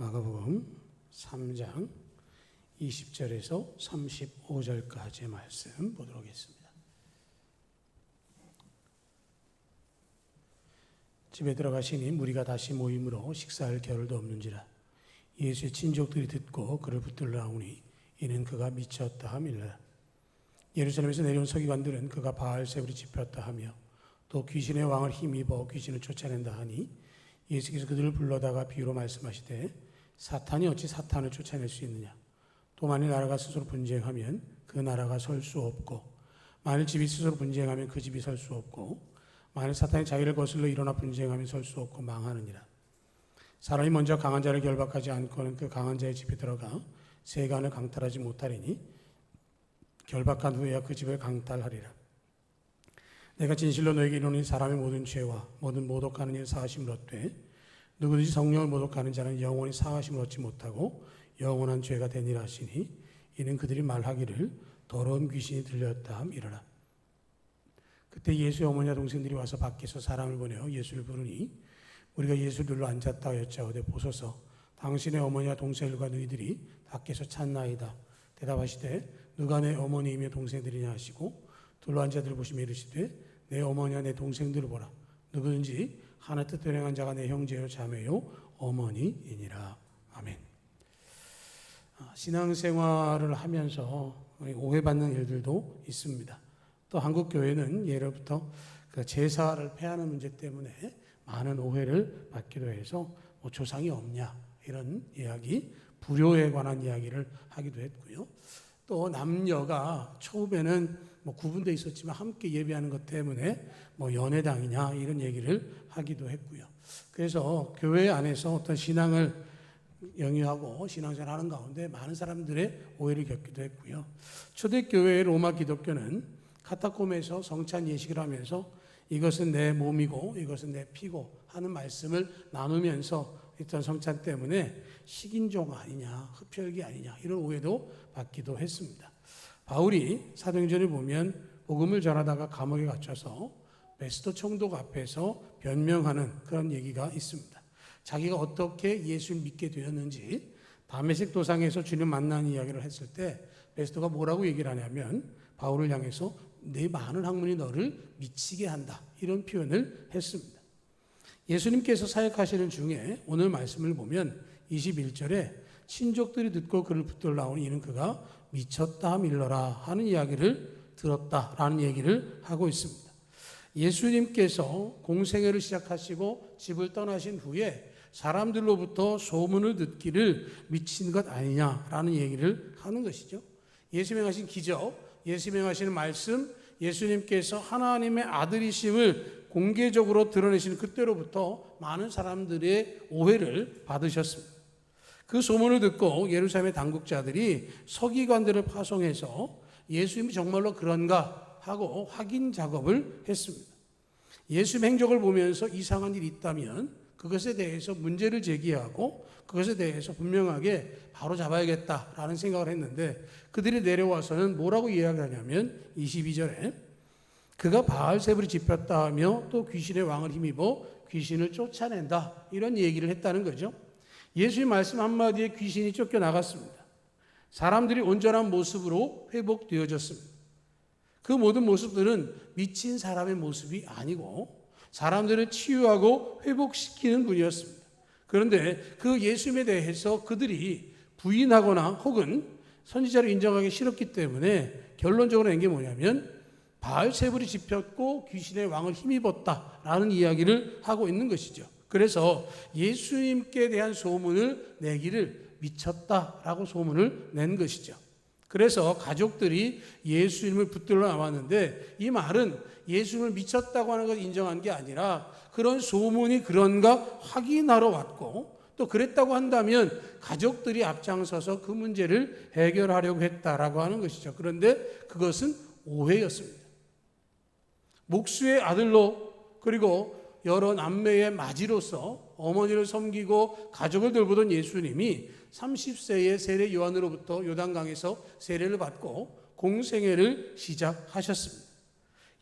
마가복음 3장 20절에서 35절까지의 말씀 보도록 하겠습니다. 집에 들어가시니 무리가 다시 모임으로 식사할 겨를도 없는지라 예수의 친족들이 듣고 그를 붙들러 나오니 이는 그가 미쳤다 함이라 예루살렘에서 내려온 서기관들은 그가 바알세불이 집혔다 하며 또 귀신의 왕을 힘입어 귀신을 쫓아낸다 하니 예수께서 그들을 불러다가 비유로 말씀하시되 사탄이 어찌 사탄을 쫓아낼 수 있느냐? 또 만일 나라가 스스로 분쟁하면 그 나라가 설 수 없고 만일 집이 스스로 분쟁하면 그 집이 설 수 없고 만일 사탄이 자기를 거슬러 일어나 분쟁하면 설 수 없고 망하느니라. 사람이 먼저 강한 자를 결박하지 않고는 그 강한 자의 집에 들어가 세간을 강탈하지 못하리니 결박한 후에야 그 집을 강탈하리라. 내가 진실로 너에게 이르노니 사람의 모든 죄와 모든 모독하는 일 사하심을 얻되 누구든지 성령을 모독하는 자는 영원히 사하심을 얻지 못하고 영원한 죄가 되니라 하시니 이는 그들이 말하기를 더러운 귀신이 들렸다 함이라라. 그때 예수의 어머니와 동생들이 와서 밖에서 사람을 보내어 예수를 부르니 우리가 눌러 앉았다 여짜오되 보소서. 당신의 어머니와 동생들과 너희들이 밖에서 찾나이다. 대답하시되 누가 내 어머니이며 동생들이냐 하시고 둘러 자들을 보시며 이르시되 내 어머니와 내 동생들을 보라. 누구든지 하나 뜻대로 행한 자가 내 형제요 자매요 어머니이니라. 아멘. 아, 신앙생활을 하면서 오해받는 일들도 있습니다. 또 한국 교회는 예로부터 그 제사를 폐하는 문제 때문에 많은 오해를 받기도 해서 뭐 조상이 없냐 이런 이야기 불효에 관한 이야기를 하기도 했고요. 또 남녀가 처음에는 뭐 구분돼 있었지만 함께 예배하는 것 때문에 뭐 연애당이냐 이런 얘기를 하기도 했고요. 그래서 교회 안에서 어떤 신앙을 영위하고 신앙생활 하는 가운데 많은 사람들의 오해를 겪기도 했고요. 초대교회의 로마 기독교는 카타콤에서 성찬 예식을 하면서 이것은 내 몸이고 이것은 내 피고 하는 말씀을 나누면서 있던 성찬 때문에 식인종 아니냐, 흡혈귀 아니냐 이런 오해도 받기도 했습니다. 바울이 사도행전을 보면 복음을 전하다가 감옥에 갇혀서 베스터 총독 앞에서 변명하는 그런 얘기가 있습니다. 자기가 어떻게 예수를 믿게 되었는지 담메색 도상에서 주님 만난 이야기를 했을 때 베스터가 뭐라고 얘기를 하냐면 바울을 향해서 내 많은 학문이 너를 미치게 한다 이런 표현을 했습니다. 예수님께서 사역하시는 중에 오늘 말씀을 보면 21절에 친족들이 듣고 그를 붙들어 나오니 이는 그가 미쳤다 밀러라 하는 이야기를 들었다라는 얘기를 하고 있습니다. 예수님께서 공생애를 시작하시고 집을 떠나신 후에 사람들로부터 소문을 듣기를 미친 것 아니냐라는 얘기를 하는 것이죠. 예수님 하신 기적, 예수님 하시는 말씀, 예수님께서 하나님의 아들이심을 공개적으로 드러내신 그때로부터 많은 사람들의 오해를 받으셨습니다. 그 소문을 듣고 예루살렘의 당국자들이 서기관들을 파송해서 예수님이 정말로 그런가 하고 확인 작업을 했습니다. 예수님 행적을 보면서 이상한 일이 있다면 그것에 대해서 문제를 제기하고 그것에 대해서 분명하게 바로 잡아야겠다라는 생각을 했는데 그들이 내려와서는 뭐라고 이야기하냐면 22절에 그가 바알세불이 집혔다 하며 또 귀신의 왕을 힘입어 귀신을 쫓아낸다 이런 얘기를 했다는 거죠. 예수의 말씀 한마디에 귀신이 쫓겨나갔습니다. 사람들이 온전한 모습으로 회복되어졌습니다. 그 모든 모습들은 미친 사람의 모습이 아니고 사람들을 치유하고 회복시키는 분이었습니다. 그런데 그 예수님에 대해서 그들이 부인하거나 혹은 선지자를 인정하기 싫었기 때문에 결론적으로 낸 게 뭐냐면 바알세불이 집혔고 귀신의 왕을 힘입었다라는 이야기를 하고 있는 것이죠. 그래서 예수님께 대한 소문을 내기를 미쳤다라고 소문을 낸 것이죠. 그래서 가족들이 예수님을 붙들러 나왔는데 이 말은 예수님을 미쳤다고 하는 것을 인정한 게 아니라 그런 소문이 그런가 확인하러 왔고 또 그랬다고 한다면 가족들이 앞장서서 그 문제를 해결하려고 했다라고 하는 것이죠. 그런데 그것은 오해였습니다. 목수의 아들로 그리고 여러 남매의 맞이로서 어머니를 섬기고 가족을 돌보던 예수님이 30세의 세례 요한으로부터 요단강에서 세례를 받고 공생애를 시작하셨습니다.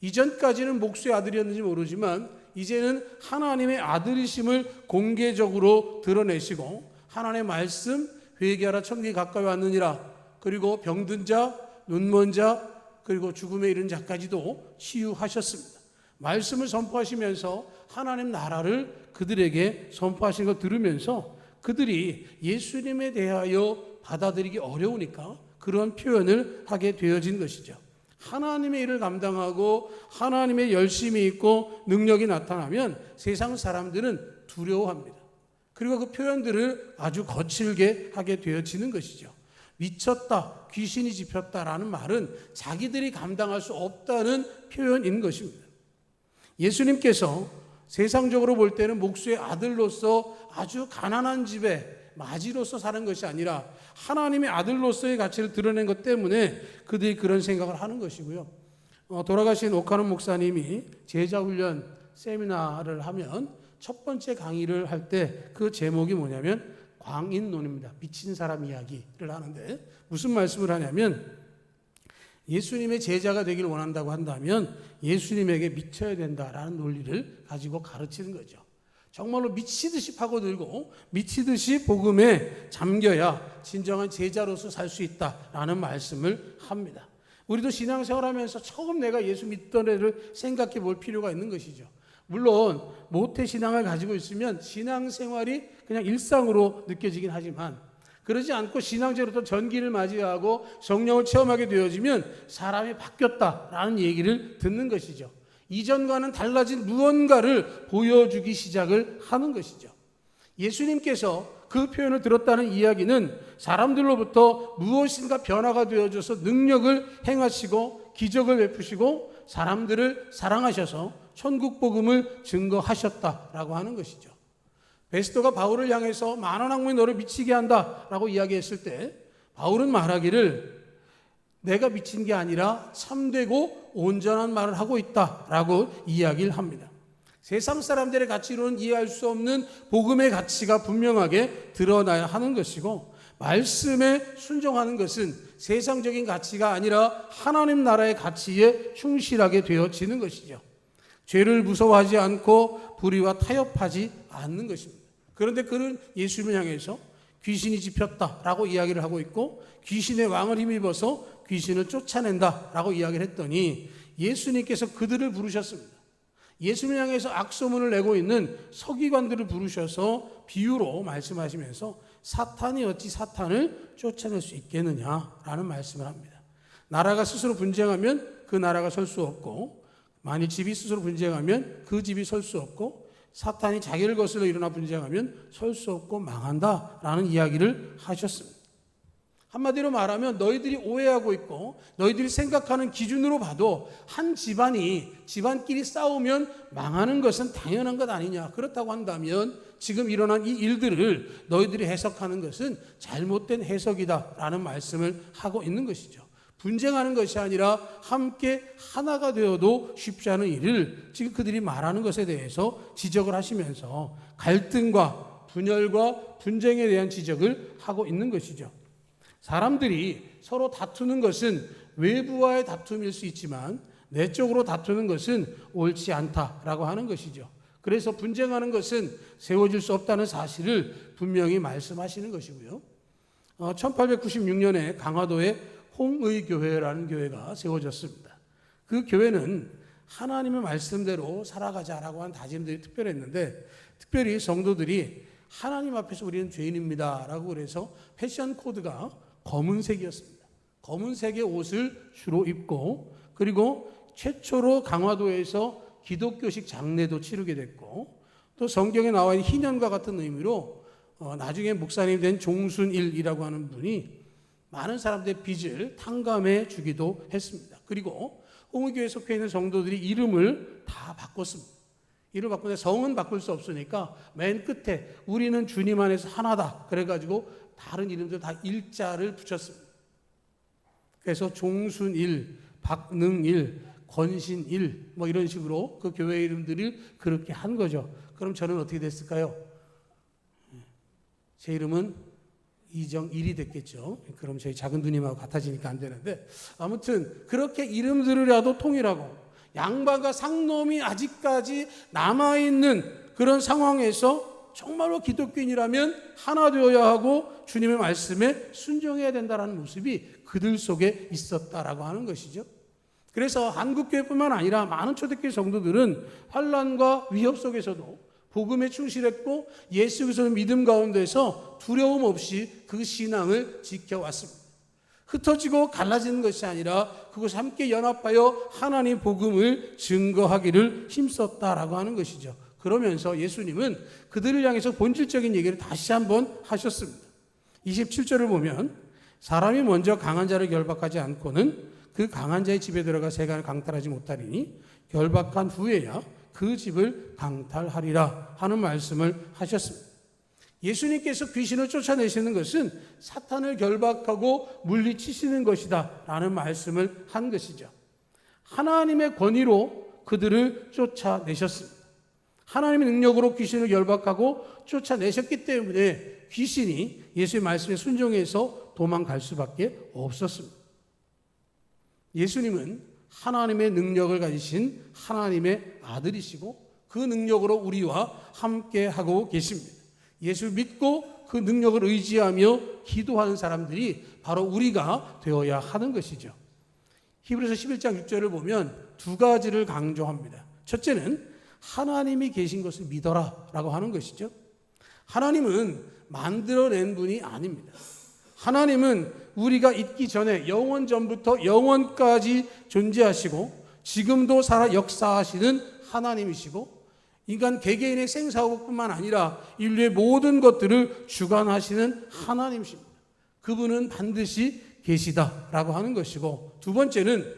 이전까지는 목수의 아들이었는지 모르지만 이제는 하나님의 아들이심을 공개적으로 드러내시고 하나님의 말씀 회개하라 천국이 가까이 왔느니라 그리고 병든 자 눈먼 자 그리고 죽음에 이른 자까지도 치유하셨습니다. 말씀을 선포하시면서 하나님 나라를 그들에게 선포하신 걸 들으면서 그들이 예수님에 대하여 받아들이기 어려우니까 그런 표현을 하게 되어진 것이죠. 하나님의 일을 감당하고 하나님의 열심이 있고 능력이 나타나면 세상 사람들은 두려워합니다. 그리고 그 표현들을 아주 거칠게 하게 되어지는 것이죠. 미쳤다, 귀신이 집혔다라는 말은 자기들이 감당할 수 없다는 표현인 것입니다. 예수님께서 세상적으로 볼 때는 목수의 아들로서 아주 가난한 집에 마지로서 사는 것이 아니라 하나님의 아들로서의 가치를 드러낸 것 때문에 그들이 그런 생각을 하는 것이고요. 어, 돌아가신 오카노 목사님이 제자 훈련 세미나를 하면 첫 번째 강의를 할 때 그 제목이 뭐냐면 광인론입니다. 미친 사람 이야기를 하는데 무슨 말씀을 하냐면 예수님의 제자가 되길 원한다고 한다면 예수님에게 미쳐야 된다라는 논리를 가지고 가르치는 거죠. 정말로 미치듯이 파고들고 미치듯이 복음에 잠겨야 진정한 제자로서 살 수 있다라는 말씀을 합니다. 우리도 신앙생활하면서 처음 내가 예수 믿던 애를 생각해 볼 필요가 있는 것이죠. 물론 모태 신앙을 가지고 있으면 신앙생활이 그냥 일상으로 느껴지긴 하지만 그러지 않고 또 전기를 맞이하고 성령을 체험하게 되어지면 사람이 바뀌었다라는 얘기를 듣는 것이죠. 이전과는 달라진 무언가를 보여주기 시작을 하는 것이죠. 예수님께서 그 표현을 들었다는 이야기는 사람들로부터 무엇인가 변화가 되어져서 능력을 행하시고 기적을 베푸시고 사람들을 사랑하셔서 천국 복음을 증거하셨다라고 하는 것이죠. 베스토가 바울을 향해서 만원 학문이 너를 미치게 한다라고 이야기했을 때 바울은 말하기를 내가 미친 게 아니라 참되고 온전한 말을 하고 있다라고 이야기를 합니다. 세상 사람들의 가치로는 이해할 수 없는 복음의 가치가 분명하게 드러나야 하는 것이고 말씀에 순종하는 것은 세상적인 가치가 아니라 하나님 나라의 가치에 충실하게 되어지는 것이죠. 죄를 무서워하지 않고 불의와 타협하지 않는 것입니다. 그런데 그는 예수님을 향해서 귀신이 집혔다라고 이야기를 하고 있고 귀신의 왕을 힘입어서 귀신을 쫓아낸다라고 이야기를 했더니 예수님께서 그들을 부르셨습니다. 예수님을 향해서 악소문을 내고 있는 서기관들을 부르셔서 비유로 말씀하시면서 사탄이 어찌 사탄을 쫓아낼 수 있겠느냐라는 말씀을 합니다. 나라가 스스로 분쟁하면 그 나라가 설 수 없고 만일 집이 스스로 분쟁하면 그 집이 설 수 없고 사탄이 자기를 거슬러 일어나 분쟁하면 설 수 없고 망한다라는 이야기를 하셨습니다. 한마디로 말하면 너희들이 오해하고 있고 너희들이 생각하는 기준으로 봐도 한 집안이 집안끼리 싸우면 망하는 것은 당연한 것 아니냐. 그렇다고 한다면 지금 일어난 이 일들을 너희들이 해석하는 것은 잘못된 해석이다라는 말씀을 하고 있는 것이죠. 분쟁하는 것이 아니라 함께 하나가 되어도 쉽지 않은 일을 지금 그들이 말하는 것에 대해서 지적을 하시면서 갈등과 분열과 분쟁에 대한 지적을 하고 있는 것이죠. 사람들이 서로 다투는 것은 외부와의 다툼일 수 있지만 내적으로 다투는 것은 옳지 않다라고 하는 것이죠. 그래서 분쟁하는 것은 세워질 수 없다는 사실을 분명히 말씀하시는 것이고요. 어, 1896년에 강화도에 홍의교회라는 교회가 세워졌습니다. 그 교회는 하나님의 말씀대로 살아가자라고 한 다짐들이 특별했는데 특별히 성도들이 하나님 앞에서 우리는 죄인입니다라고 그래서 패션 코드가 검은색이었습니다. 검은색의 옷을 주로 입고 그리고 최초로 강화도에서 기독교식 장례도 치르게 됐고 또 성경에 나와 있는 희년과 같은 의미로 어, 나중에 목사님 된 종순일이라고 하는 분이 많은 사람들의 빚을 탕감해 주기도 했습니다. 그리고 홍의교회 속해 있는 성도들이 이름을 다 바꿨습니다. 이름 바꾸는데 성은 바꿀 수 없으니까 맨 끝에 우리는 주님 안에서 하나다. 그래가지고 다른 이름들 다 일자를 붙였습니다. 그래서 종순일, 박능일, 권신일 뭐 이런 식으로 그 교회 이름들을 그렇게 한 거죠. 그럼 저는 어떻게 됐을까요? 제 이름은 이정일이 됐겠죠. 그럼 저희 작은 누님하고 같아지니까 안 되는데 아무튼 그렇게 이름들이라도 통일하고 양반과 상놈이 아직까지 남아 있는 그런 상황에서 정말로 기독교인이라면 하나 되어야 하고 주님의 말씀에 순종해야 된다는 모습이 그들 속에 있었다라고 하는 것이죠. 그래서 한국교회뿐만 아니라 많은 초대교회 성도들은 환란과 위협 속에서도 복음에 충실했고 예수 그리스도의 믿음 가운데서 두려움 없이 그 신앙을 지켜왔습니다. 흩어지고 갈라지는 것이 아니라 그것을 함께 연합하여 하나님 복음을 증거하기를 힘썼다라고 하는 것이죠. 그러면서 예수님은 그들을 향해서 본질적인 얘기를 다시 한번 하셨습니다. 27절을 보면 사람이 먼저 강한 자를 결박하지 않고는 그 강한 자의 집에 들어가 세간을 강탈하지 못하리니 결박한 후에야 그 집을 강탈하리라 하는 말씀을 하셨습니다. 예수님께서 귀신을 쫓아내시는 것은 사탄을 결박하고 물리치시는 것이다 라는 말씀을 한 것이죠. 하나님의 권위로 그들을 쫓아내셨습니다. 하나님의 능력으로 귀신을 결박하고 쫓아내셨기 때문에 귀신이 예수의 말씀에 순종해서 도망갈 수밖에 없었습니다. 예수님은 하나님의 능력을 가지신 하나님의 아들이시고 그 능력으로 우리와 함께 하고 계십니다. 예수 믿고 그 능력을 의지하며 기도하는 사람들이 바로 우리가 되어야 하는 것이죠. 히브리서 11장 6절을 보면 두 가지를 강조합니다. 첫째는 하나님이 계신 것을 믿어라 라고 하는 것이죠. 하나님은 만들어낸 분이 아닙니다. 하나님은 우리가 있기 전에 영원 전부터 영원까지 존재하시고 지금도 살아 역사하시는 하나님이시고 인간 개개인의 생사고뿐만 아니라 인류의 모든 것들을 주관하시는 하나님이십니다. 그분은 반드시 계시다라고 하는 것이고 두 번째는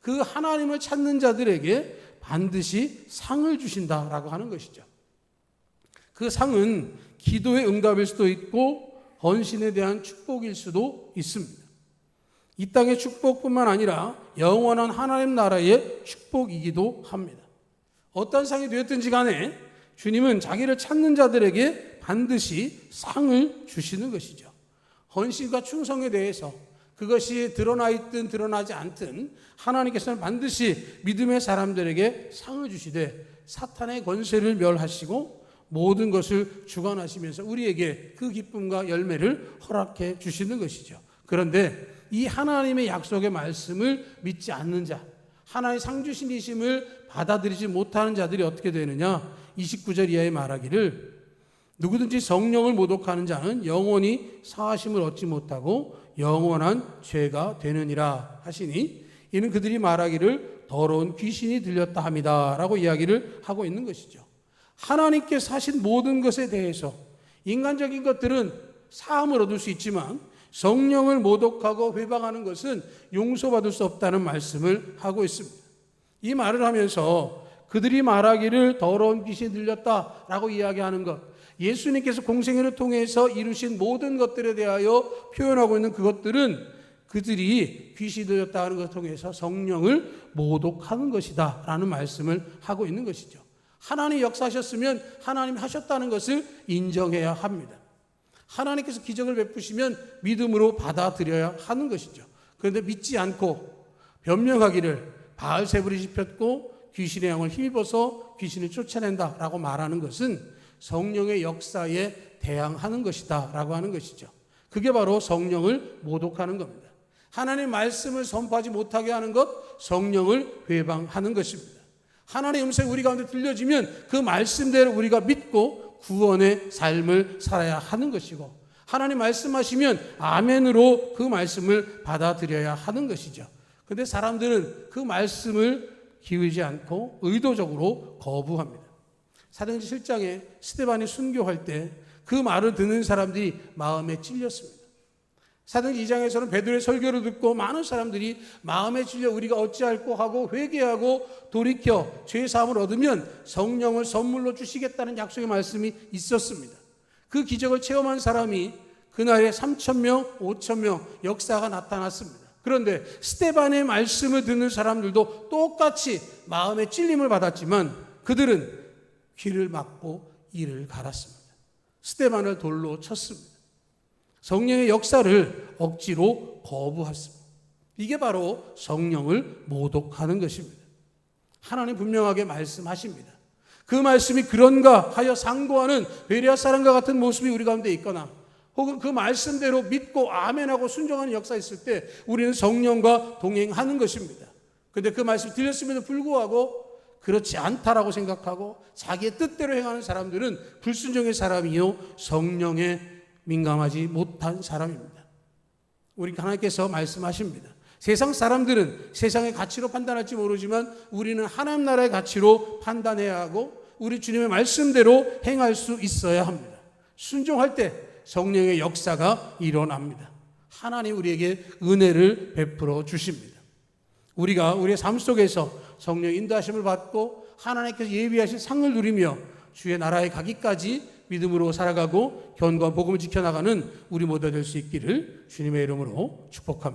그 하나님을 찾는 자들에게 반드시 상을 주신다라고 하는 것이죠. 그 상은 기도의 응답일 수도 있고 헌신에 대한 축복일 수도 있습니다. 이 땅의 축복뿐만 아니라 영원한 하나님 나라의 축복이기도 합니다. 어떤 상이 되었든지 간에 주님은 자기를 찾는 자들에게 반드시 상을 주시는 것이죠. 헌신과 충성에 대해서 그것이 드러나 있든 드러나지 않든 하나님께서는 반드시 믿음의 사람들에게 상을 주시되 사탄의 권세를 멸하시고 모든 것을 주관하시면서 우리에게 그 기쁨과 열매를 허락해 주시는 것이죠. 그런데 이 하나님의 약속의 말씀을 믿지 않는 자, 하나의 상주신이심을 받아들이지 못하는 자들이 어떻게 되느냐? 29절 이하에 말하기를 누구든지 성령을 모독하는 자는 영원히 사하심을 얻지 못하고 영원한 죄가 되느니라 하시니 이는 그들이 말하기를 더러운 귀신이 들렸다 합니다라고 이야기를 하고 있는 것이죠. 하나님께서 하신 모든 것에 대해서 인간적인 것들은 사함을 얻을 수 있지만 성령을 모독하고 회방하는 것은 용서받을 수 없다는 말씀을 하고 있습니다. 이 말을 하면서 그들이 말하기를 더러운 빛이 들렸다라고 이야기하는 것, 예수님께서 공생애를 통해서 이루신 모든 것들에 대하여 표현하고 있는 그것들은 그들이 귀신이 들렸다는 것을 통해서 성령을 모독하는 것이다 라는 말씀을 하고 있는 것이죠. 하나님 역사하셨으면 하나님 하셨다는 것을 인정해야 합니다. 하나님께서 기적을 베푸시면 믿음으로 받아들여야 하는 것이죠. 그런데 믿지 않고 변명하기를 바알세불이 씹혔고 귀신의 양을 힘입어서 귀신을 쫓아낸다라고 말하는 것은 성령의 역사에 대항하는 것이다라고 하는 것이죠. 그게 바로 성령을 모독하는 겁니다. 하나님의 말씀을 선포하지 못하게 하는 것, 성령을 회방하는 것입니다. 하나님의 음성이 우리 가운데 들려지면 그 말씀대로 우리가 믿고 구원의 삶을 살아야 하는 것이고 하나님 말씀하시면 아멘으로 그 말씀을 받아들여야 하는 것이죠. 근데 사람들은 그 말씀을 기울이지 않고 의도적으로 거부합니다. 사도행전 7장에 스테반이 순교할 때 그 말을 듣는 사람들이 마음에 찔렸습니다. 사도행전 2장에서는 베드로의 설교를 듣고 많은 사람들이 마음에 찔려 우리가 어찌할꼬 하고 회개하고 돌이켜 죄 사함을 얻으면 성령을 선물로 주시겠다는 약속의 말씀이 있었습니다. 그 기적을 체험한 사람이 그날에 3천 명, 5천 명 역사가 나타났습니다. 그런데 스테반의 말씀을 듣는 사람들도 똑같이 마음의 찔림을 받았지만 그들은 귀를 막고 이를 갈았습니다. 스테반을 돌로 쳤습니다. 성령의 역사를 억지로 거부했습니다. 이게 바로 성령을 모독하는 것입니다. 하나님 분명하게 말씀하십니다. 그 말씀이 그런가 하여 상고하는 베레아 사람과 같은 모습이 우리 가운데 있거나 혹은 그 말씀대로 믿고 아멘하고 순종하는 역사 있을 때 우리는 성령과 동행하는 것입니다. 근데 그 말씀이 들렸음에도 불구하고 그렇지 않다라고 생각하고 자기의 뜻대로 행하는 사람들은 불순종의 사람이요 성령에 민감하지 못한 사람입니다. 우리 하나님께서 말씀하십니다. 세상 사람들은 세상의 가치로 판단할지 모르지만 우리는 하나님 나라의 가치로 판단해야 하고 우리 주님의 말씀대로 행할 수 있어야 합니다. 순종할 때 성령의 역사가 일어납니다. 하나님 우리에게 은혜를 베풀어 주십니다. 우리가 우리의 삶 속에서 성령 인도하심을 받고 하나님께서 예비하신 상을 누리며 주의 나라에 가기까지 믿음으로 살아가고 견고한 복음을 지켜나가는 우리 모두 될 수 있기를 주님의 이름으로 축복합니다.